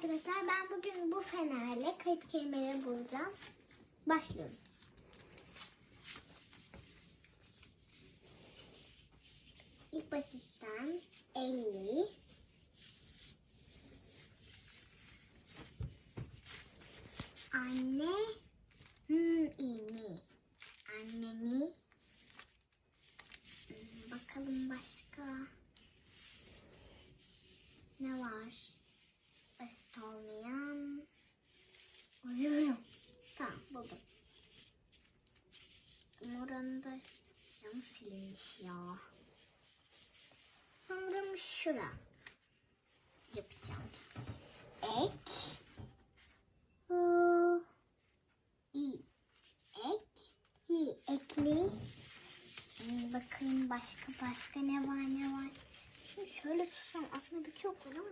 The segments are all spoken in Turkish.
arkadaşlar ben bugün bu fenerle kayıt kelimeleri bulacağım. Başlıyorum. İlk basitten 50 Anne hmm, ini Anneni Hmm, Bakalım başka ne var? Basit olmayan Uyuyorum. Tamam buldum. Ama Oranın da camı silinmiş ya. Sanırım şura. Yapacağım. Ek. U. i. Ek. hi. Ekli. Hmm, Bakayım başka başka ne var ne var. Şimdi şöyle tutsam aslında birçok var ama.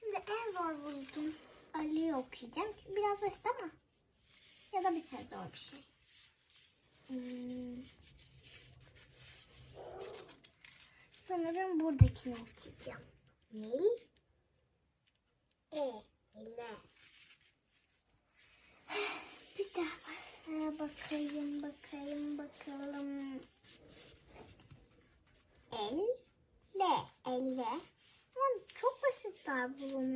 Şimdi en zor buldum. Ali'yi okuyacağım. Biraz basit ama. Ya da bir zor bir şey. Hmm. Sanırım buradakini okuyacağım. Nil. E. ile. Bir daha bakayım, bakayım, bakalım. El. Le. Elle. Ama çok basitler bunun